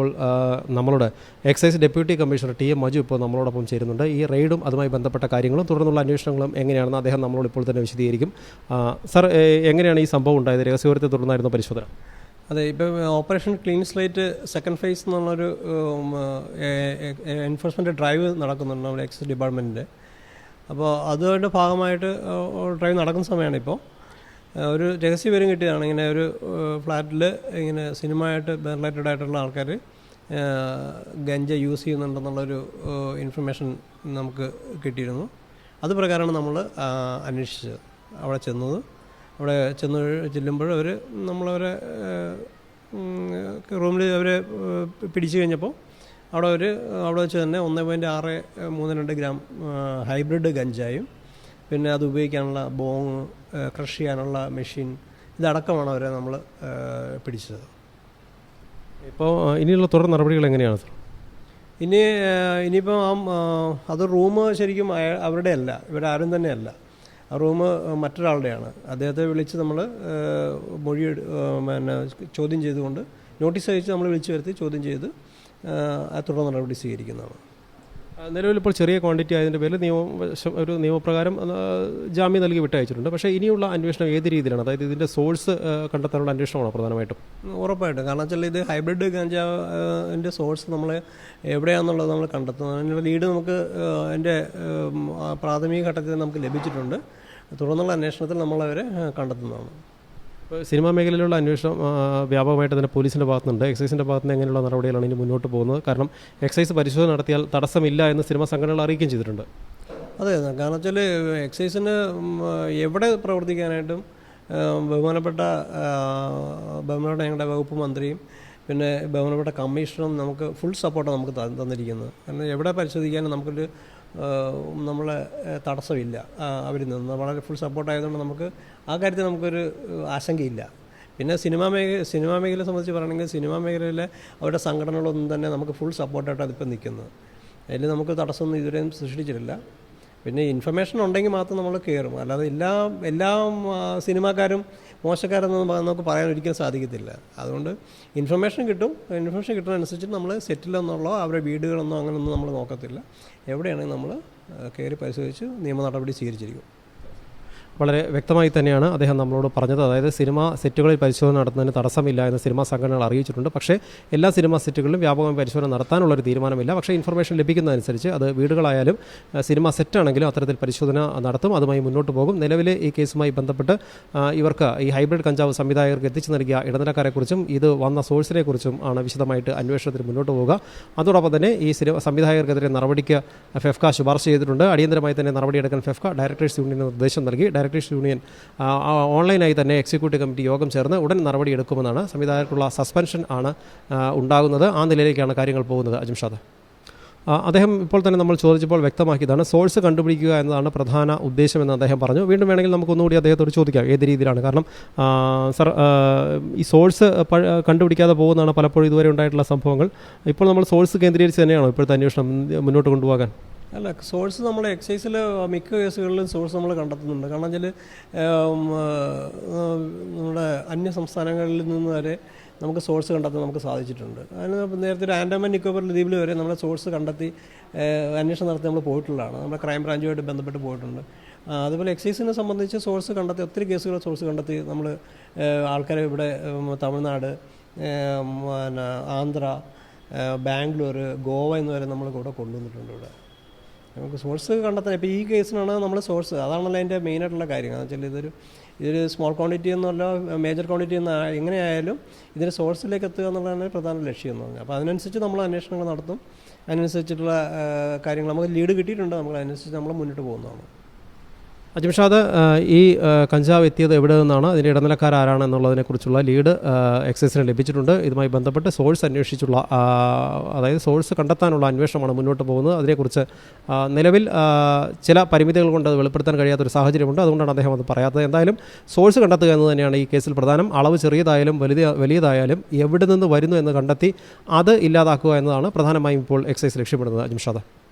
ഇപ്പോൾ excise deputy commissioner T M Maju ഇപ്പോൾ നമ്മളോടൊപ്പം ചേരുന്നുണ്ട്. ഈ റെയ്ഡും അതുമായി ബന്ധപ്പെട്ട കാര്യങ്ങളും തുടർന്നുള്ള അന്വേഷണങ്ങളും എങ്ങനെയാണെന്ന് അദ്ദേഹം നമ്മളോട് ഇപ്പോൾ തന്നെ വിശദീകരിക്കും. സർ എങ്ങനെയാണ് ഈ സംഭവം ഉണ്ടായത്? രഹസ്യവിവരത്തെ തുടർന്നായിരുന്നു പരിശോധന. അതെ ഇപ്പം operation clean slate second phase എന്നുള്ളൊരു എൻഫോഴ്സ്മെന്റ് ഡ്രൈവ് നടക്കുന്നുണ്ട് നമ്മുടെ എക്സൈസ് ഡിപ്പാർട്ട്മെന്റിന്റെ അപ്പോൾ അതുകൊണ്ട് ഭാഗമായിട്ട് ഡ്രൈവ് നടക്കുന്ന സമയമാണ് ഇപ്പോൾ. ഒരു രഹസ്യ വിവരം കിട്ടിയതാണ്. ഇങ്ങനെ ഒരു ഫ്ലാറ്റിൽ ഇങ്ങനെ സിനിമയായിട്ട് റിലേറ്റഡ് ആയിട്ടുള്ള ആൾക്കാർ ഗഞ്ച യൂസ് ചെയ്യുന്നുണ്ടെന്നുള്ളൊരു ഇൻഫർമേഷൻ നമുക്ക് കിട്ടിയിരുന്നു. അത് പ്രകാരമാണ് നമ്മൾ അന്വേഷിച്ചത്. അവിടെ ചെന്നത്. അവിടെ ചെന്ന് ചെല്ലുമ്പോൾ അവർ നമ്മളവരെ റൂമിൽ അവരെ പിടിച്ചു കഴിഞ്ഞപ്പോൾ അവിടെ ഒരു അവിടെ വെച്ച് തന്നെ ഒന്ന് പോയിന്റ് ആറ് മൂന്ന് രണ്ട് ഗ്രാം ഹൈബ്രിഡ് ഗഞ്ചായും പിന്നെ അത് ഉപയോഗിക്കാനുള്ള ബോങ് ക്രഷ് ചെയ്യാനുള്ള മെഷീൻ ഇതടക്കമാണ് അവരെ നമ്മൾ പിടിച്ചത്. ഇപ്പോൾ ഇനിയുള്ള തുടർ നടപടികൾ എങ്ങനെയാണ് സർ? ഇനി ഇനിയിപ്പോൾ ആ അത് റൂം ശരിക്കും അവരുടെ അല്ല ഇവരാരും തന്നെയല്ല ആ റൂം മറ്റൊരാളുടെയാണ്. അദ്ദേഹത്തെ വിളിച്ച് നമ്മൾ മൊഴി പിന്നെ ചോദ്യം ചെയ്തുകൊണ്ട് നോട്ടീസ് അയച്ച് നമ്മൾ വിളിച്ചു വരുത്തി ചോദ്യം ചെയ്ത് ആ തുടർ നടപടി സ്വീകരിക്കുന്നതാണ്. ഇപ്പോൾ ചെറിയ ക്വാണ്ടിറ്റി ആയതിന്റെ പേരിൽ നിയമം ഒരു നിയമപ്രകാരം ജാമ്യം നൽകി വിട്ടയച്ചിട്ടുണ്ട് പക്ഷേ ഇനിയുള്ള അന്വേഷണം ഏത് രീതിയിലാണ്? അതായത് ഇതിന്റെ സോഴ്സ് കണ്ടെത്താനുള്ള അന്വേഷണമാണോ പ്രധാനമായിട്ടും? ഉറപ്പായിട്ടും. കാരണം വെച്ചാൽ ഇത് ഹൈബ്രിഡ് ഗഞ്ചാവിന്റെ സോഴ്സ് നമ്മൾ എവിടെയാണെന്നുള്ളത് നമ്മൾ കണ്ടെത്തുന്നത്. അതിനുള്ള ലീഡ് നമുക്ക് അതിന്റെ പ്രാഥമിക ഘട്ടത്തിൽ നമുക്ക് ലഭിച്ചിട്ടുണ്ട്. തുടർന്നുള്ള അന്വേഷണത്തിൽ നമ്മളവരെ കണ്ടെത്തുന്നതാണ്. സിനിമാ മേഖലയിലുള്ള അന്വേഷണം വ്യാപകമായിട്ട് തന്നെ പോലീസിന്റെ ഭാഗത്തുനിന്നുണ്ട് എക്സൈസിന്റെ ഭാഗത്തുനിന്ന് എങ്ങനെയുള്ള നടപടികളാണ് ഇനി മുന്നോട്ട് പോകുന്നത്? കാരണം എക്സൈസ് പരിശോധന നടത്തിയാൽ തടസ്സമില്ല എന്ന് സിനിമാ സംഘടനകൾ അറിയിക്കുകയും ചെയ്തിട്ടുണ്ട്. അതെ കാരണം വെച്ചാൽ എക്സൈസിന് എവിടെ പ്രവർത്തിക്കാനായിട്ടും ബഹുമാനപ്പെട്ട ബഹുമാനപ്പെട്ട ഞങ്ങളുടെ വകുപ്പ് മന്ത്രിയും പിന്നെ ബഹുമാനപ്പെട്ട കമ്മീഷണറും നമുക്ക് ഫുൾ സപ്പോർട്ടാണ് നമുക്ക് തന്നിരിക്കുന്നത്. കാരണം എവിടെ പരിശോധിക്കാനും നമുക്കൊരു നമ്മളെ തടസ്സമില്ല. അവർ നിന്ന്. വളരെ ഫുൾ സപ്പോർട്ടായതുകൊണ്ട് നമുക്ക് ആ കാര്യത്തിൽ നമുക്കൊരു ആശങ്കയില്ല. പിന്നെ സിനിമാ മേഖല സിനിമാ മേഖലയെ സംബന്ധിച്ച് പറയുകയാണെങ്കിൽ സിനിമാ മേഖലയിലെ അവരുടെ സംഘടനകളൊന്നും തന്നെ നമുക്ക് ഫുൾ സപ്പോർട്ടായിട്ടാണ് ഇപ്പം നിൽക്കുന്നത്. അതിൽ നമുക്ക് തടസ്സമൊന്നും ഇതുവരെയും സൃഷ്ടിച്ചിട്ടില്ല. പിന്നെ ഇൻഫർമേഷൻ ഉണ്ടെങ്കിൽ മാത്രം നമ്മൾ കയറും അല്ലാതെ എല്ലാ എല്ലാ സിനിമാക്കാരും മോശക്കാരെന്നൊന്നും നമുക്ക് പറയാൻ ഒരിക്കലും സാധിക്കത്തില്ല. അതുകൊണ്ട് ഇൻഫർമേഷൻ കിട്ടും. ഇൻഫർമേഷൻ കിട്ടുന്നതനുസരിച്ച് നമ്മൾ സെറ്റിലെന്നുള്ളോ അവരുടെ വീടുകളെന്നോ അങ്ങനെയൊന്നും നമ്മൾ നോക്കത്തില്ല. എവിടെയാണെങ്കിൽ നമ്മൾ കയറി പരിശോധിച്ച് നിയമ നടപടി സ്വീകരിച്ചിരിക്കും. വളരെ വ്യക്തമായി തന്നെയാണ് അദ്ദേഹം നമ്മളോട് പറഞ്ഞത്. അതായത് സിനിമാ സെറ്റുകളിൽ പരിശോധന നടത്തുന്നതിന് തടസ്സമില്ല എന്ന് സിനിമാ സംഘടനകൾ അറിയിച്ചിട്ടുണ്ട്. പക്ഷേ എല്ലാ സിനിമാ സെറ്റുകളിലും വ്യാപകമായി പരിശോധന നടത്താനുള്ളൊരു തീരുമാനമില്ല. പക്ഷേ ഇൻഫർമേഷൻ ലഭിക്കുന്നതനുസരിച്ച് അത് വീടുകളായാലും സിനിമാ സെറ്റാണെങ്കിലും അത്തരത്തിൽ പരിശോധന നടത്തും. അതുമായി മുന്നോട്ട് പോകും. നിലവിലെ ഈ കേസുമായി ബന്ധപ്പെട്ട് ഇവർക്ക് ഈ ഹൈബ്രിഡ് കഞ്ചാവ് സംവിധായകർക്ക് എത്തിച്ചു നൽകിയ ഇടനിലക്കാരെക്കുറിച്ചും ഇത് വന്ന സോഴ്സിനെക്കുറിച്ചും ആണ് വിശദമായിട്ട് അന്വേഷണത്തിന് മുന്നോട്ട് പോവുക. അതോടൊപ്പം തന്നെ ഈ സിനിമ സംവിധായകർക്കെതിരെ നടപടിക്ക് ഫെഫ്ക ശുപാർശ ചെയ്തിട്ടുണ്ട്. അടിയന്തരമായി തന്നെ നടപടിയെടുക്കാൻ ഫെഫ്ക ഡയറക്ടേഴ്സ് യൂണിയന് നിർദ്ദേശം നൽകി. ഡയറക്ടേഴ്സ് യൂണിയൻ ഓൺലൈനായി തന്നെ എക്സിക്യൂട്ടീവ് കമ്മിറ്റി യോഗം ചേർന്ന് ഉടൻ നടപടിയെടുക്കുമെന്നാണ് സംവിധായകർക്കുള്ള സസ്പെൻഷൻ ആണ് ഉണ്ടാകുന്നത്. ആ നിലയിലേക്കാണ് കാര്യങ്ങൾ പോകുന്നത് അജിംഷാദ് അദ്ദേഹം ഇപ്പോൾ തന്നെ നമ്മൾ ചോദിച്ചപ്പോൾ വ്യക്തമാക്കിയതാണ് സോഴ്സ് കണ്ടുപിടിക്കുക എന്നതാണ് പ്രധാന ഉദ്ദേശമെന്ന് അദ്ദേഹം പറഞ്ഞു. വീണ്ടും വേണമെങ്കിൽ നമുക്ക് ഒന്നുകൂടി അദ്ദേഹത്തോട് ചോദിക്കാം ഏത് രീതിയിലാണ്? കാരണം സർ ഈ സോഴ്സ് കണ്ടുപിടിക്കാതെ പോകുന്നതാണ് പലപ്പോഴും ഇതുവരെ ഉണ്ടായിട്ടുള്ള സംഭവങ്ങൾ. ഇപ്പോൾ നമ്മൾ സോഴ്സ് കേന്ദ്രീകരിച്ച് തന്നെയാണോ ഇപ്പോഴത്തെ അന്വേഷണം മുന്നോട്ട് കൊണ്ടുപോകാൻ? അല്ല സോഴ്സ് നമ്മൾ എക്സൈസിൽ മിക്ക കേസുകളിലും സോഴ്സ് നമ്മൾ കണ്ടെത്തുന്നുണ്ട്. കാരണം വെച്ചാൽ നമ്മുടെ അന്യ സംസ്ഥാനങ്ങളിൽ നിന്ന് വരെ നമുക്ക് സോഴ്സ് കണ്ടെത്താൻ നമുക്ക് സാധിച്ചിട്ടുണ്ട്. അതിന് നേരത്തെ ഒരു ആൻഡമാൻ നിക്കോബർ ദ്വീപിൽ വരെ നമ്മൾ സോഴ്സ് കണ്ടെത്തി അന്വേഷണം നടത്തി നമ്മൾ പോയിട്ടുള്ളതാണ്. നമ്മുടെ ക്രൈം ബ്രാഞ്ചുമായിട്ട് ബന്ധപ്പെട്ട് പോയിട്ടുണ്ട്. അതുപോലെ എക്സൈസിനെ സംബന്ധിച്ച് സോഴ്സ് കണ്ടെത്തി ഒത്തിരി കേസുകൾ സോഴ്സ് കണ്ടെത്തി നമ്മൾ ആൾക്കാരെ ഇവിടെ തമിഴ്നാട് പിന്നെ ആന്ധ്ര ബാംഗ്ലൂർ ഗോവ എന്നിവരെ നമ്മൾ കൂടെ കൊണ്ടുവന്നിട്ടുണ്ട് ഇവിടെ. നമുക്ക് സോഴ്സ് കണ്ടെത്താൻ ഇപ്പോൾ ഈ കേസിനാണ് നമ്മൾ സോഴ്സ് അതാണല്ലോ അതിന്റെ മെയിനായിട്ടുള്ള കാര്യം എന്ന് വെച്ചാൽ ഇതൊരു ഇതൊരു സ്മോൾ ക്വാണ്ടിറ്റി എന്നല്ല മേജർ ക്വാണ്ടിറ്റി എന്ന എങ്ങനെയായാലും ഇതിന്റെ സോഴ്സിലേക്ക് എത്തുക എന്നുള്ളതാണ് പ്രധാന ലക്ഷ്യം എന്ന് പറഞ്ഞാൽ. അപ്പോൾ അതിനനുസരിച്ച് നമ്മൾ അന്വേഷണങ്ങൾ നടത്തും. അതിനനുസരിച്ചിട്ടുള്ള കാര്യങ്ങൾ. നമുക്ക് ലീഡ് കിട്ടിയിട്ടുണ്ട്. നമ്മൾ അതിനനുസരിച്ച് നമ്മൾ മുന്നോട്ട് പോകുന്നതാണ്. അജിംഷാദ് ഈ കഞ്ചാവ് എത്തിയത് എവിടെ നിന്നാണ്? അതിന്റെ ഇടനിലക്കാരാരാണ് എന്നുള്ളതിനെക്കുറിച്ചുള്ള ലീഡ് ആ, എക്സൈസിന് ലഭിച്ചിട്ടുണ്ട്. ഇതുമായി ബന്ധപ്പെട്ട് സോഴ്സ് അന്വേഷിച്ചുള്ള അതായത് സോഴ്സ് കണ്ടെത്താനുള്ള അന്വേഷണമാണ് മുന്നോട്ട് പോകുന്നത്. അതിനെക്കുറിച്ച് നിലവിൽ ചില പരിമിതികൾ കൊണ്ട് അത് വെളിപ്പെടുത്താൻ കഴിയാത്തൊരു സാഹചര്യമുണ്ട്. അതുകൊണ്ടാണ് അദ്ദേഹം അത് പറയാത്തത്. എന്തായാലും സോഴ്സ് കണ്ടെത്തുക എന്ന് തന്നെയാണ് ഈ കേസിൽ പ്രധാനം. അളവ് ചെറിയതായാലും വലിയ വലിയതായാലും എവിടെ നിന്ന് വരുന്നു എന്ന് കണ്ടെത്തി അത് ഇല്ലാതാക്കുക എന്നതാണ് പ്രധാനമായും ഇപ്പോൾ എക്സൈസ് ലക്ഷ്യമിടുന്നത് അജിംഷാദ്